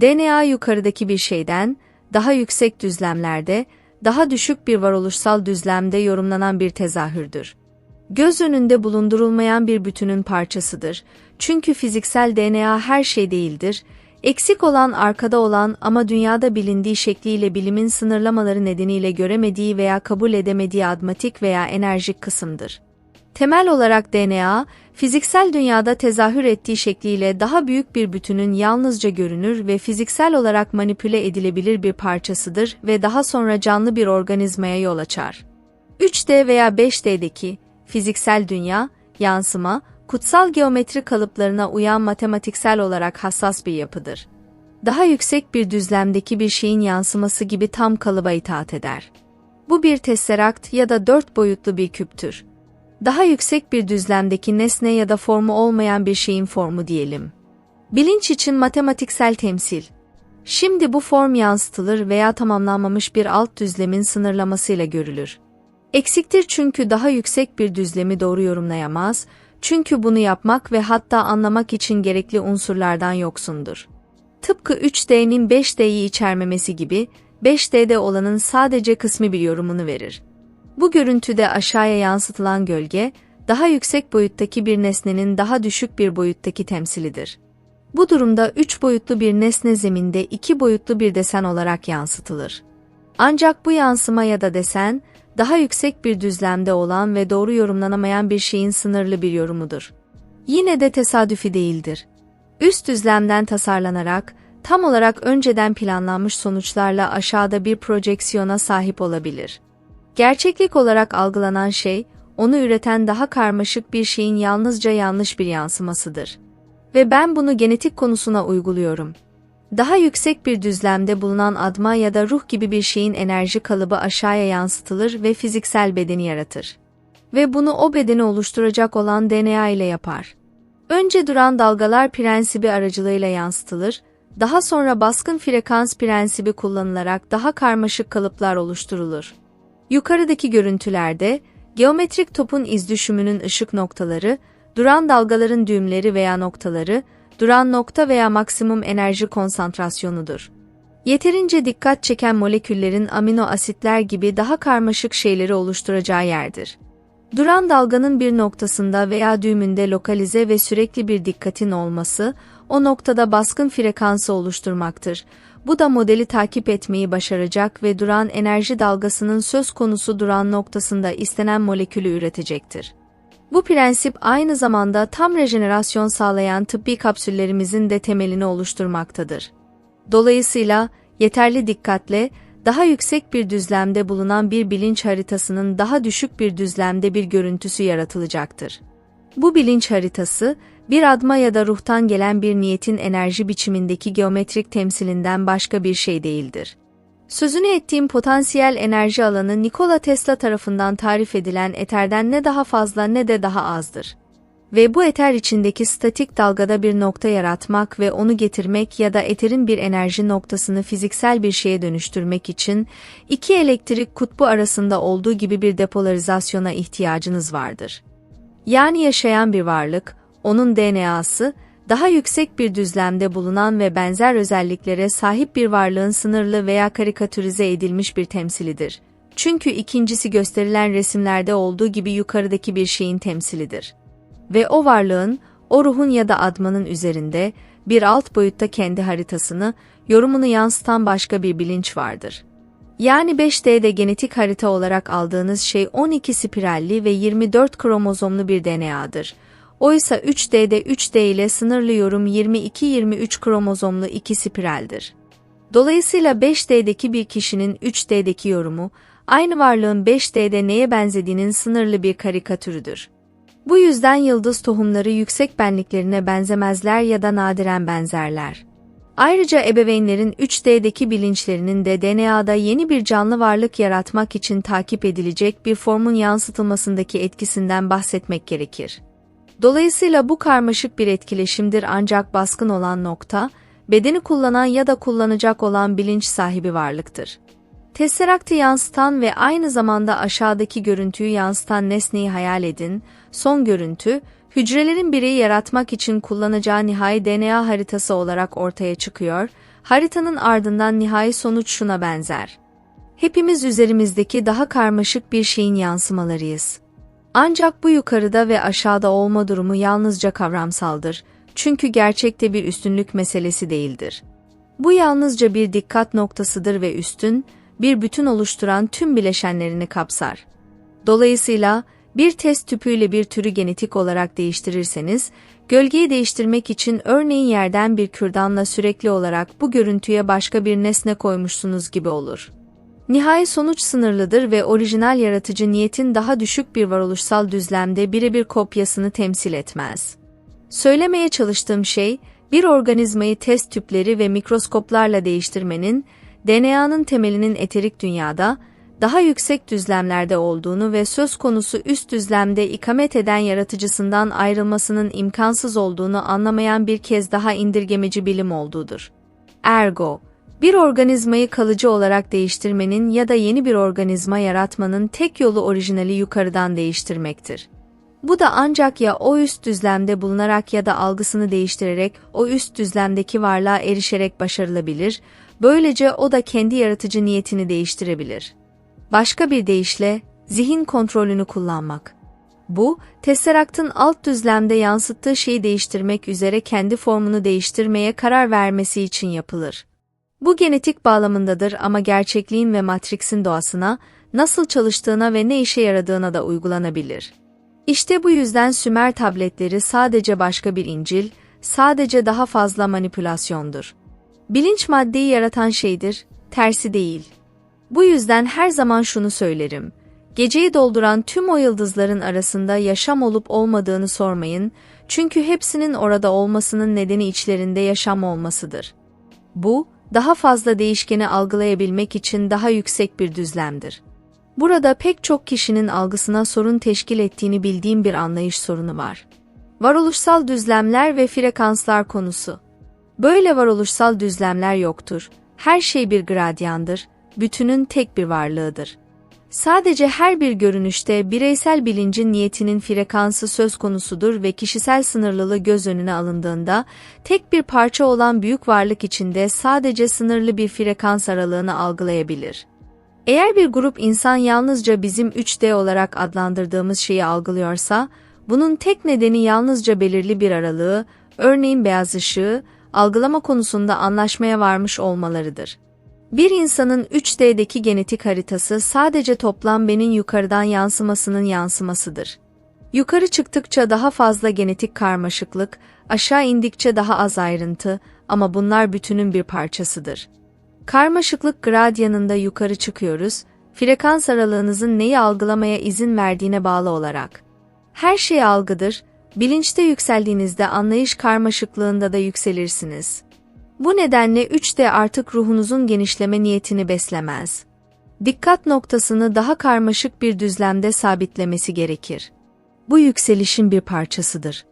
DNA yukarıdaki bir şeyden, daha yüksek düzlemlerde, daha düşük bir varoluşsal düzlemde yorumlanan bir tezahürdür. Göz önünde bulundurulmayan bir bütünün parçasıdır. Çünkü fiziksel DNA her şey değildir. Eksik olan arkada olan ama dünyada bilindiği şekliyle bilimin sınırlamaları nedeniyle göremediği veya kabul edemediği admatik veya enerjik kısımdır. Temel olarak DNA, fiziksel dünyada tezahür ettiği şekliyle daha büyük bir bütünün yalnızca görünür ve fiziksel olarak manipüle edilebilir bir parçasıdır ve daha sonra canlı bir organizmaya yol açar. 3D veya 5D'deki fiziksel dünya, yansıma, kutsal geometri kalıplarına uyan matematiksel olarak hassas bir yapıdır. Daha yüksek bir düzlemdeki bir şeyin yansıması gibi tam kalıba itaat eder. Bu bir tesserakt ya da dört boyutlu bir küptür. Daha yüksek bir düzlemdeki nesne ya da formu olmayan bir şeyin formu diyelim. Bilinç için matematiksel temsil. Şimdi bu form yansıtılır veya tamamlanmamış bir alt düzlemin sınırlamasıyla görülür. Eksiktir çünkü daha yüksek bir düzlemi doğru yorumlayamaz, çünkü bunu yapmak ve hatta anlamak için gerekli unsurlardan yoksundur. Tıpkı 3D'nin 5D'yi içermemesi gibi, 5D'de olanın sadece kısmi bir yorumunu verir. Bu görüntüde aşağıya yansıtılan gölge, daha yüksek boyuttaki bir nesnenin daha düşük bir boyuttaki temsilidir. Bu durumda üç boyutlu bir nesne zeminde iki boyutlu bir desen olarak yansıtılır. Ancak bu yansıma ya da desen, daha yüksek bir düzlemde olan ve doğru yorumlanamayan bir şeyin sınırlı bir yorumudur. Yine de tesadüfi değildir. Üst düzlemden tasarlanarak, tam olarak önceden planlanmış sonuçlarla aşağıda bir projeksiyona sahip olabilir. Gerçeklik olarak algılanan şey, onu üreten daha karmaşık bir şeyin yalnızca yanlış bir yansımasıdır. Ve ben bunu genetik konusuna uyguluyorum. Daha yüksek bir düzlemde bulunan adma ya da ruh gibi bir şeyin enerji kalıbı aşağıya yansıtılır ve fiziksel bedeni yaratır. Ve bunu o bedeni oluşturacak olan DNA ile yapar. Önce duran dalgalar prensibi aracılığıyla yansıtılır, daha sonra baskın frekans prensibi kullanılarak daha karmaşık kalıplar oluşturulur. Yukarıdaki görüntülerde, geometrik topun izdüşümünün ışık noktaları, duran dalgaların düğümleri veya noktaları, duran nokta veya maksimum enerji konsantrasyonudur. Yeterince dikkat çeken moleküllerin amino asitler gibi daha karmaşık şeyleri oluşturacağı yerdir. Duran dalganın bir noktasında veya düğümünde lokalize ve sürekli bir dikkatin olması, o noktada baskın frekansı oluşturmaktır. Bu da modeli takip etmeyi başaracak ve duran enerji dalgasının söz konusu duran noktasında istenen molekülü üretecektir. Bu prensip aynı zamanda tam rejenerasyon sağlayan tıbbi kapsüllerimizin de temelini oluşturmaktadır. Dolayısıyla yeterli dikkatle, daha yüksek bir düzlemde bulunan bir bilinç haritasının daha düşük bir düzlemde bir görüntüsü yaratılacaktır. Bu bilinç haritası, bir adma ya da ruhtan gelen bir niyetin enerji biçimindeki geometrik temsilinden başka bir şey değildir. Sözünü ettiğim potansiyel enerji alanı Nikola Tesla tarafından tarif edilen eterden ne daha fazla ne de daha azdır. Ve bu eter içindeki statik dalgada bir nokta yaratmak ve onu getirmek ya da eterin bir enerji noktasını fiziksel bir şeye dönüştürmek için iki elektrik kutbu arasında olduğu gibi bir depolarizasyona ihtiyacınız vardır. Yani yaşayan bir varlık, onun DNA'sı, daha yüksek bir düzlemde bulunan ve benzer özelliklere sahip bir varlığın sınırlı veya karikatürize edilmiş bir temsilidir. Çünkü ikincisi gösterilen resimlerde olduğu gibi yukarıdaki bir şeyin temsilidir. Ve o varlığın, o ruhun ya da admanın üzerinde, bir alt boyutta kendi haritasını, yorumunu yansıtan başka bir bilinç vardır. Yani 5D'de genetik harita olarak aldığınız şey 12 spiralli ve 24 kromozomlu bir DNA'dır. Oysa 3D'de 3D ile sınırlı yorum 22-23 kromozomlu iki spiraldir. Dolayısıyla 5D'deki bir kişinin 3D'deki yorumu, aynı varlığın 5D'de neye benzediğinin sınırlı bir karikatürüdür. Bu yüzden yıldız tohumları yüksek benliklerine benzemezler ya da nadiren benzerler. Ayrıca ebeveynlerin 3D'deki bilinçlerinin de DNA'da yeni bir canlı varlık yaratmak için takip edilecek bir formun yansıtılmasındaki etkisinden bahsetmek gerekir. Dolayısıyla bu karmaşık bir etkileşimdir ancak baskın olan nokta, bedeni kullanan ya da kullanacak olan bilinç sahibi varlıktır. Tesseraktı yansıtan ve aynı zamanda aşağıdaki görüntüyü yansıtan nesneyi hayal edin, son görüntü, hücrelerin bireyi yaratmak için kullanacağı nihai DNA haritası olarak ortaya çıkıyor, haritanın ardından nihai sonuç şuna benzer. Hepimiz üzerimizdeki daha karmaşık bir şeyin yansımalarıyız. Ancak bu yukarıda ve aşağıda olma durumu yalnızca kavramsaldır. Çünkü gerçekte bir üstünlük meselesi değildir. Bu yalnızca bir dikkat noktasıdır ve üstün, bir bütün oluşturan tüm bileşenlerini kapsar. Dolayısıyla bir test tüpüyle bir türü genetik olarak değiştirirseniz, gölgeyi değiştirmek için örneğin yerden bir kürdanla sürekli olarak bu görüntüye başka bir nesne koymuşsunuz gibi olur. Nihai sonuç sınırlıdır ve orijinal yaratıcı niyetin daha düşük bir varoluşsal düzlemde birebir kopyasını temsil etmez. Söylemeye çalıştığım şey, bir organizmayı test tüpleri ve mikroskoplarla değiştirmenin, DNA'nın temelinin eterik dünyada, daha yüksek düzlemlerde olduğunu ve söz konusu üst düzlemde ikamet eden yaratıcısından ayrılmasının imkansız olduğunu anlamayan bir kez daha indirgemeci bilim olduğudur. Ergo, bir organizmayı kalıcı olarak değiştirmenin ya da yeni bir organizma yaratmanın tek yolu orijinali yukarıdan değiştirmektir. Bu da ancak ya o üst düzlemde bulunarak ya da algısını değiştirerek o üst düzlemdeki varlığa erişerek başarılabilir, böylece o da kendi yaratıcı niyetini değiştirebilir. Başka bir deyişle, zihin kontrolünü kullanmak. Bu, Tesseract'ın alt düzlemde yansıttığı şeyi değiştirmek üzere kendi formunu değiştirmeye karar vermesi için yapılır. Bu genetik bağlamındadır ama gerçekliğin ve Matrix'in doğasına, nasıl çalıştığına ve ne işe yaradığına da uygulanabilir. İşte bu yüzden Sümer tabletleri sadece başka bir İncil, sadece daha fazla manipülasyondur. Bilinç maddeyi yaratan şeydir, tersi değil. Bu yüzden her zaman şunu söylerim. Geceyi dolduran tüm o yıldızların arasında yaşam olup olmadığını sormayın, çünkü hepsinin orada olmasının nedeni içlerinde yaşam olmasıdır. Bu, daha fazla değişkeni algılayabilmek için daha yüksek bir düzlemdir. Burada pek çok kişinin algısına sorun teşkil ettiğini bildiğim bir anlayış sorunu var. Varoluşsal düzlemler ve frekanslar konusu. Böyle varoluşsal düzlemler yoktur. Her şey bir gradyandır, bütünün tek bir varlığıdır. Sadece her bir görünüşte bireysel bilincin niyetinin frekansı söz konusudur ve kişisel sınırlılığı göz önüne alındığında, tek bir parça olan büyük varlık içinde sadece sınırlı bir frekans aralığını algılayabilir. Eğer bir grup insan yalnızca bizim 3D olarak adlandırdığımız şeyi algılıyorsa, bunun tek nedeni yalnızca belirli bir aralığı, örneğin beyaz ışığı, algılama konusunda anlaşmaya varmış olmalarıdır. Bir insanın 3D'deki genetik haritası sadece toplam benin yukarıdan yansımasının yansımasıdır. Yukarı çıktıkça daha fazla genetik karmaşıklık, aşağı indikçe daha az ayrıntı ama bunlar bütünün bir parçasıdır. Karmaşıklık gradyanında yukarı çıkıyoruz, frekans aralığınızın neyi algılamaya izin verdiğine bağlı olarak. Her şey algıdır, bilinçte yükseldiğinizde anlayış karmaşıklığında da yükselirsiniz. Bu nedenle 3D artık ruhunuzun genişleme niyetini beslemez. Dikkat noktasını daha karmaşık bir düzlemde sabitlemesi gerekir. Bu yükselişin bir parçasıdır.